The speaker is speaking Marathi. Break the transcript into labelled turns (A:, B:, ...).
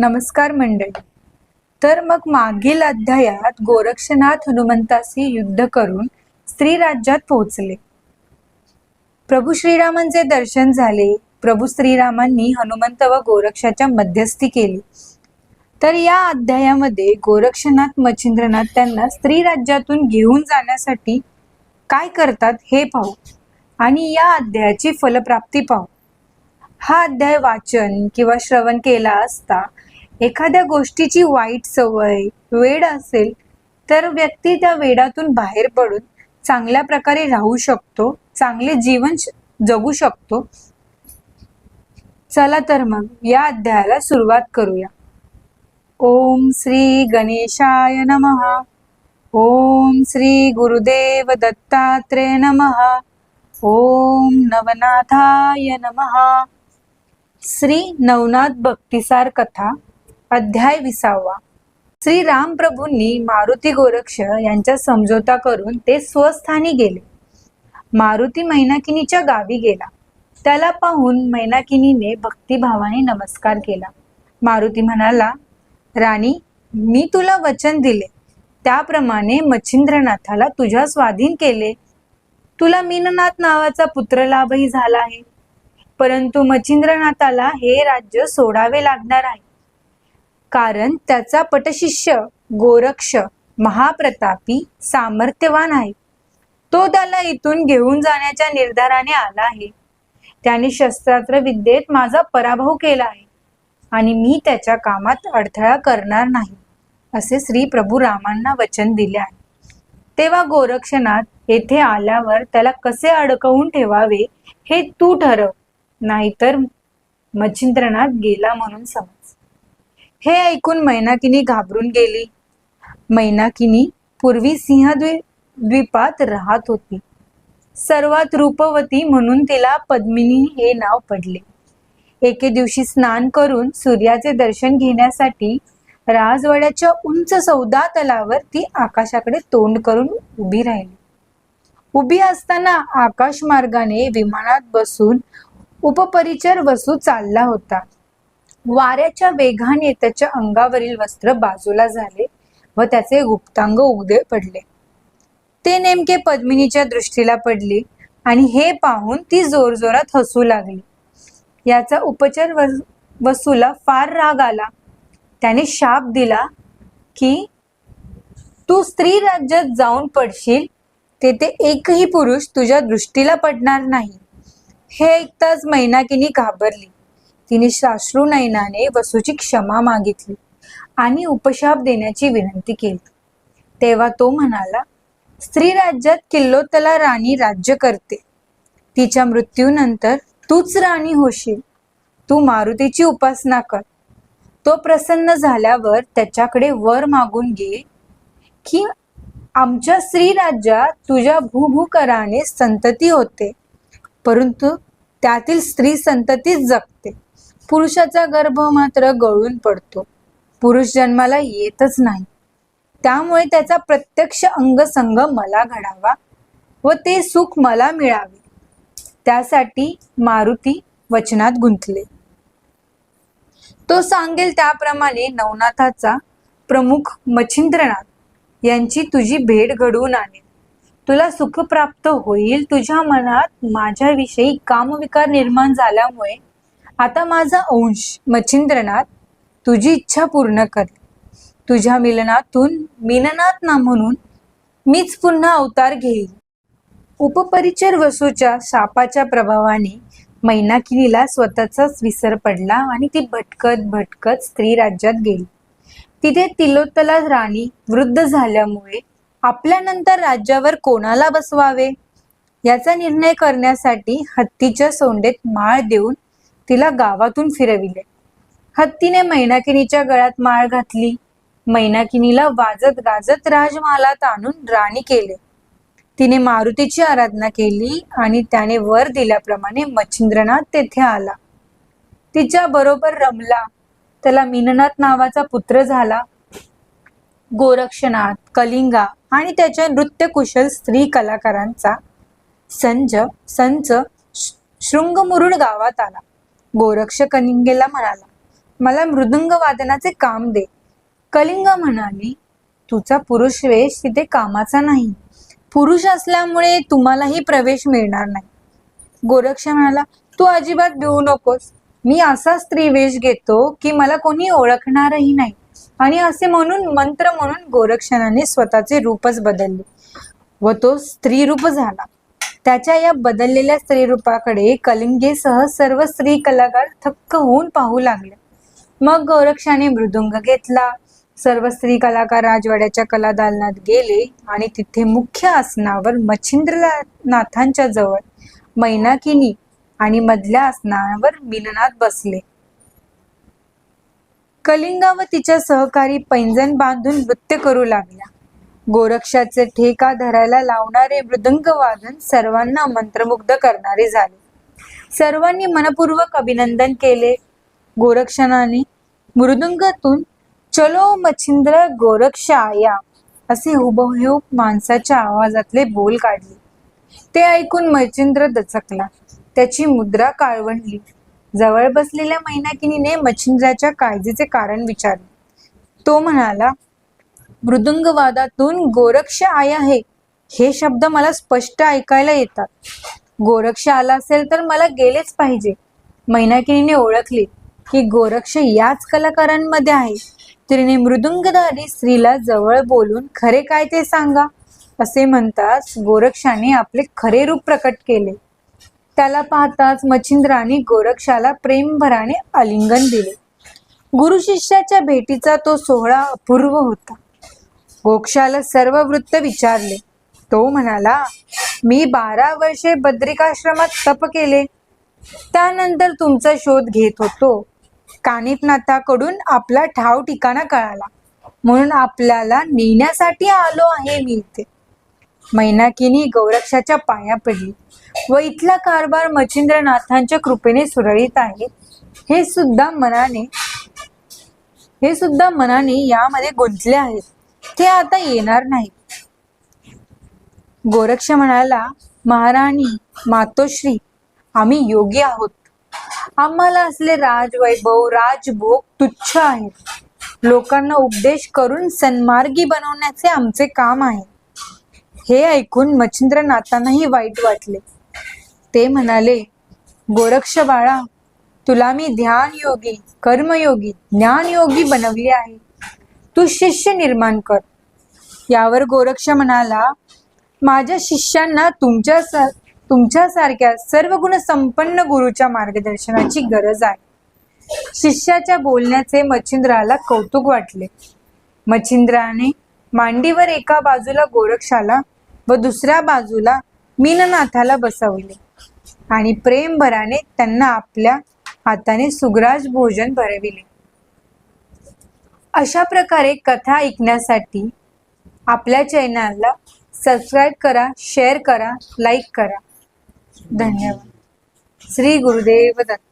A: नमस्कार मंडळी. तर मग मागील अध्यायात गोरक्षनाथ हनुमंताशी युद्ध करून स्त्री राज्यात पोहोचले. प्रभू श्रीरामांचे दर्शन झाले. प्रभू श्रीरामांनी हनुमंत व गोरक्षाच्या मध्यस्थी केली. तर या अध्यायामध्ये गोरक्षनाथ मच्छिंद्रनाथ त्यांना स्त्री राज्यातून घेऊन जाण्यासाठी काय करतात हे पाहू आणि या अध्यायाची फलप्राप्ती पाहू. हा अध्याय वाचन किंवा श्रवण केला असता एखाद्या गोष्टीची वाईट सवय वेड असेल तर व्यक्ती त्या वेडातून बाहेर पडून चांगल्या प्रकारे राहू शकतो चांगले जीवन जगू शकतो. चला तर मग या अध्यायाला सुरुवात करूया. ओम श्री गणेशाय नमः. ओम श्री गुरुदेव दत्तात्रेय नमः. ओम नवनाथाय नमः. श्री नवनाथ भक्तिसार कथा. अध्याय विसावा. श्री राम प्रभूंनी मारुती गोरक्ष यांच्या समझोता करून ते स्वस्थानी गेले. मारुती मैनाकिनीच्या गावी गेला. त्याला पाहून मैनाकिनीने भक्तिभावाने नमस्कार केला. मारुती म्हणाला राणी मी तुला वचन दिले. त्याप्रमाणे मच्छिंद्रनाथाला तुझ्या स्वाधीन केले. तुला मीननाथ नावाचा पुत्र लाभही झाला आहे. परंतु मच्छिंद्रनाथाला हे राज्य सोडावे लागणार आहे. कारण त्याचा पटशिष्य गोरक्ष महाप्रतापी सामर्थ्यवान आहे. तो त्याला इथून घेऊन जाण्याच्या निर्धाराने आला आहे. त्याने शस्त्रास्त्र विद्येत माझा पराभव केला आहे आणि मी त्याच्या कामात अडथळा करणार नाही असे श्री प्रभू रामांना वचन दिले आहे. तेव्हा गोरक्षनाथ येथे आल्यावर त्याला कसे अडकवून ठेवावे हे तू ठरव नाहीतर मच्छिंद्रनाथ गेला म्हणून समज. हे ऐकून मैनाकिनी घाबरून गेली. मैनाकिनी पूर्वी सिंहद्वी द्वीपात राहत होती. सर्वात रूपवती म्हणून तिला पद्मिनी हे नाव पडले. एके दिवशी स्नान करून सूर्याचे दर्शन घेण्यासाठी राजवाड्याच्या उंच सौदा तलावर ती आकाशाकडे तोंड करून उभी राहिली. उभी असताना आकाश मार्गाने विमानात बसून उपपरिचर वसू चालला होता. वाऱ्याच्या वेगाने त्याच्या अंगावरील वस्त्र बाजूला झाले व त्याचे गुप्तांग उगदे पडले. ते नेमके पद्मिनीच्या दृष्टीला पडले आणि हे पाहून ती जोरजोरात हसू लागली. याचा उपचार वसूला फार राग आला. त्याने शाप दिला की तू स्त्री राज्यात जाऊन पडशील तेथे एकही पुरुष तुझ्या दृष्टीला पडणार नाही. हे ऐकताच मैनाकिनी घाबरली. तिने साश्रू नयनाने वसूची क्षमा मागितली आणि उपशाप देण्याची विनंती केली. तेव्हा तो म्हणाला स्त्री राज्यात किल्लोतला राणी राज्य करते. तिच्या मृत्यूनंतर तूच राणी होशील. तू मारुतीची उपासना कर. तो प्रसन्न झाल्यावर त्याच्याकडे वर मागून घे की आमच्या स्त्री राज्यात तुझ्या भूभूकराने संतती होते परंतु त्यातील स्त्री संततीच जगते पुरुषाचा गर्भ मात्र गळून पडतो. पुरुष जन्माला येतच नाही. त्यामुळे त्याचा प्रत्यक्ष अंगसंग मला घडावा व ते सुख मला मिळावे. त्यासाठी मारुती वचनात गुंतले. तो सांगेल त्याप्रमाणे नवनाथाचा प्रमुख मच्छिंद्रनाथ यांची तुझी भेट घडवून आणेल तुला सुख प्राप्त होईल. तुझ्या मनात माझ्याविषयी कामविकार निर्माण झाल्यामुळे आता माझा अंश मच्छिंद्रनाथ तुझी इच्छा पूर्ण कर. तुझ्या मिलनातून मिननाथ ना म्हणून मीच पुन्हा अवतार घेईल. उपपरिचर वसूच्या शापाच्या प्रभावाने मैनाकिनीला स्वतःचाच विसर पडला आणि ती भटकत भटकत स्त्री राज्यात गेली. तिथे तिलोत्तला राणी वृद्ध झाल्यामुळे आपल्यानंतर राज्यावर कोणाला बसवावे? याचा निर्णय करण्यासाठी हत्तीच्या सोंडेत माळ देऊन तिला गावातून फिरविले. हत्तीने मैनाकिनीच्या गळ्यात माळ घातली. मैनाकिनीला वाजत गाजत राजमहालात आणून राणी केले. तिने मारुतीची आराधना केली आणि त्याने वर दिल्याप्रमाणे मच्छिंद्रनाथ तेथे आला. तिच्या बरोबर रमला. त्याला मीननाथ नावाचा पुत्र झाला. गोरक्षनाथ कलिंगा आणि त्याच्या नृत्यकुशल स्त्री कलाकारांचा संज संच शृंगमुरुड गावात आला. गोरक्ष कलिंगेला म्हणाला मला मृदंग वादनाचे काम दे. कलिंग म्हणाली तुझा पुरुष वेश तिथे कामाचा नाही. पुरुष असल्यामुळे तुम्हालाही प्रवेश मिळणार नाही. गोरक्ष म्हणाला तू अजिबात भिवू नकोस. मी असा स्त्री वेश घेतो की मला कोणी ओळखणारही नाही. आणि असे म्हणून मंत्र म्हणून गोरक्षणाने स्वतःचे रूपच बदलले व तो स्त्री रूप झाला. त्याच्या या बदललेल्या स्त्री रूपाकडे कलिंगेसह सर्व स्त्री कलाकार थक्क होऊन पाहू लागले. मग गोरक्षाने मृदुंग घेतला. सर्व स्त्री कलाकार राजवाड्याच्या कलादालनात गेले आणि तिथे मुख्य आसनावर मच्छिंद्रनाथांच्या जवळ मैनाकिनी आणि मधल्या आसनावर मीननाथ बसले. कलिंगा व तिच्या सहकारी पैंजण बांधून नृत्य करू लागल्या. गोरक्षाचे ठेका धरायला लावणारे मृदंग वादन सर्वांना मंत्रमुग्ध करणारे झाले. सर्वांनी मनपूर्वक अभिनंदन केले. गोरक्षणाने मृदुंगातून चलो मच्छिंद्र गोरक्ष आया असे हुबहुब माणसाच्या आवाजातले बोल काढले. ते ऐकून मच्छिंद्र दचकला. त्याची मुद्रा काळवंडली. जवळ बसलेल्या मैनाकिनीने मच्छिंद्राच्या काळजीचे कारण विचारले. तो म्हणाला मृदुंगवादातून गोरक्ष आय आहे. हे शब्द मला स्पष्ट ऐकायला येतात. गोरक्ष आला असेल तर मला गेलेच पाहिजे. मैनाकिनीने ओळखले की गोरक्ष याच कलाकारांमध्ये आहे. तिने मृदुंगधारी स्त्रीला जवळ बोलून खरे काय ते सांगा? असे म्हणताच गोरक्षाने आपले खरे रूप प्रकट केले. त्याला पाहताच मच्छिंद्राने गोरक्षाला प्रेमभराने आलिंगन दिले. गुरु शिष्याच्या भेटीचा तो सोहळा अपूर्व होता. गोक्षाला सर्व वृत्त विचारले. तो म्हणाला मी बारा वर्षे बद्रिकाश्रमात तप केले. त्यानंतर तुमचा शोध घेत होतो. कानिपनाथाकडून आपला ठाव ठिकाणा कळाला. म्हणून आपल्याला नेण्यासाठी आलो आहे मी इथे. मैनाकिनी गौरक्षाच्या पाया पडली. व इथला कारभार मच्छिंद्रनाथांच्या कृपेने सुरळीत आहे. हे सुद्धा मनाने हे सुद्धा मनाने यामध्ये गुंतले आहेत. ते आता येणार नाही गोरक्ष म्हणाला महाराणी मातोश्री आम्ही योगी आहोत. आम्हाला असले राजवैभव राजभोग तुच्छ आहेत. लोकांना उपदेश करून सन्मार्गी बनवण्याचे आमचे काम आहे. हे ऐकून मच्छिंद्रनाथांनाही वाईट वाटले. ते म्हणाले गोरक्ष बाळा तुला मी ध्यान योगी कर्मयोगी ज्ञानयोगी बनवले आहे. तू शिष्य निर्माण कर. यावर गोरक्ष म्हणाला माझ्या शिष्यांना तुमच्या तुमच्यासारख्या सर्व गुण संपन्न गुरुच्या मार्गदर्शनाची गरज आहे. शिष्याच्या बोलण्याचे मच्छिंद्राला कौतुक वाटले. मच्छिंद्राने मांडीवर एका बाजूला गोरक्षाला व दुसऱ्या बाजूला मीननाथाला बसवले आणि प्रेमभराने त्यांना आपल्या हाताने सुग्राज भोजन भरविले. अशा प्रकारे कथा ऐकण्यासाठी आपल्या चॅनलला सबस्क्राईब करा शेअर करा लाईक करा. धन्यवाद. श्री गुरुदेव दत्त.